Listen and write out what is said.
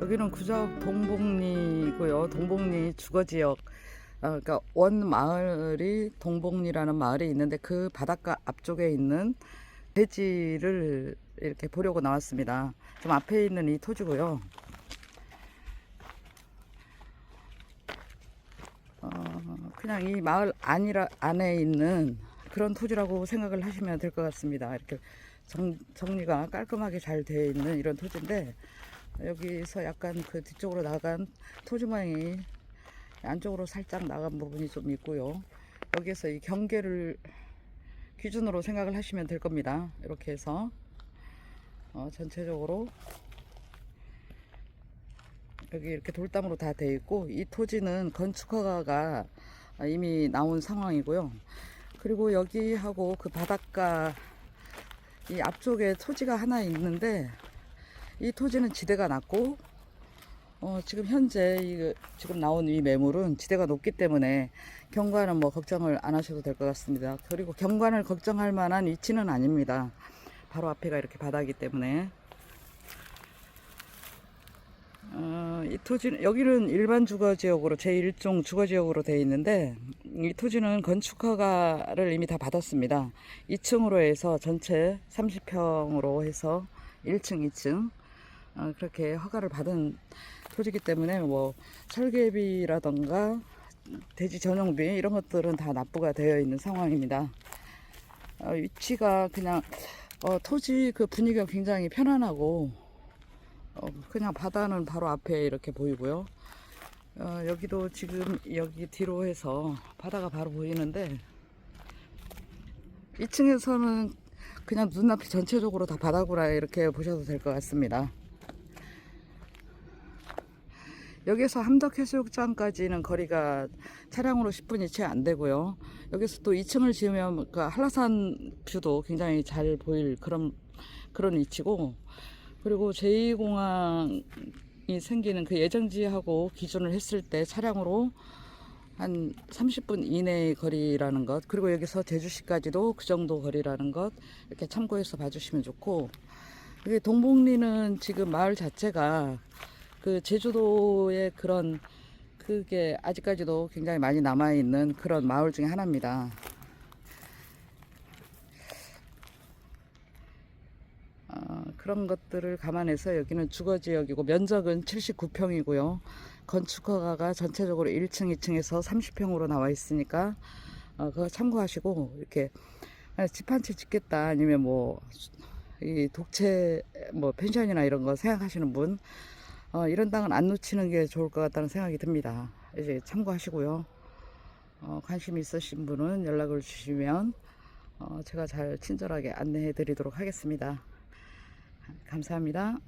여기는 구적 동복리고요. 동복리 주거지역. 어, 그러니까 원 마을이 동복리라는 마을이 있는데 그 바닷가 앞쪽에 있는 대지를 이렇게 보려고 나왔습니다. 좀 앞에 있는 이 토지고요. 어, 그냥 이 마을 안이라, 안에 있는 그런 토지라고 생각을 하시면 될 것 같습니다. 이렇게 정, 정리가 깔끔하게 잘 되어 있는 이런 토지인데 여기서 약간 그 뒤쪽으로 나간 토지 모양이 안쪽으로 살짝 나간 부분이 좀 있고요. 여기에서 이 경계를 기준으로 생각을 하시면 될 겁니다. 이렇게 해서 어, 전체적으로 여기 이렇게 돌담으로 다 되어 있고 이 토지는 건축 허가가 이미 나온 상황이고요. 그리고 여기하고 그 바닷가 이 앞쪽에 토지가 하나 있는데 이 토지는 지대가 낮고 어, 지금 현재 이, 지금 나온 이 매물은 지대가 높기 때문에 경관은 뭐 걱정을 안 하셔도 될 것 같습니다. 그리고 경관을 걱정할 만한 위치는 아닙니다. 바로 앞에가 이렇게 바다이기 때문에 어, 이 토지는 여기는 일반 주거 지역으로 제1종 주거 지역으로 되어 있는데 이 토지는 건축 허가를 이미 다 받았습니다. 2층으로 해서 전체 30평으로 해서 1층, 2층 어, 그렇게 허가를 받은 토지이기 때문에 뭐 설계비라던가 대지 전용비 이런 것들은 다 납부가 되어 있는 상황입니다. 어, 위치가 그냥 어, 토지 그 분위기가 굉장히 편안하고 어, 그냥 바다는 바로 앞에 이렇게 보이고요. 어, 여기도 지금 여기 뒤로 해서 바다가 바로 보이는데 2층에서는 그냥 눈앞이 전체적으로 다 바다구라 이렇게 보셔도 될 것 같습니다. 여기서 함덕해수욕장까지는 거리가 차량으로 10분이 채 안 되고요. 여기서 또 2층을 지으면 그 한라산 뷰도 굉장히 잘 보일 그런 그런 위치고 그리고 제2공항이 생기는 그 예정지하고 기준을 했을 때 차량으로 한 30분 이내의 거리라는 것 그리고 여기서 제주시까지도 그 정도 거리라는 것 이렇게 참고해서 봐주시면 좋고 이게 동복리는 지금 마을 자체가 그 제주도의 그런 그게 아직까지도 굉장히 많이 남아 있는 그런 마을 중에 하나입니다. 어, 그런 것들을 감안해서 여기는 주거 지역이고 면적은 79평이고요. 건축 허가가 전체적으로 1층, 2층에서 30평으로 나와 있으니까 어, 그거 참고하시고 이렇게 집 한 채 짓겠다 아니면 뭐 이 독채 뭐 펜션이나 이런 거 생각하시는 분 어, 이런 땅은 안 놓치는 게 좋을 것 같다는 생각이 듭니다. 이제 참고하시고요. 어, 관심 있으신 분은 연락을 주시면 어, 제가 잘 친절하게 안내해 드리도록 하겠습니다. 감사합니다.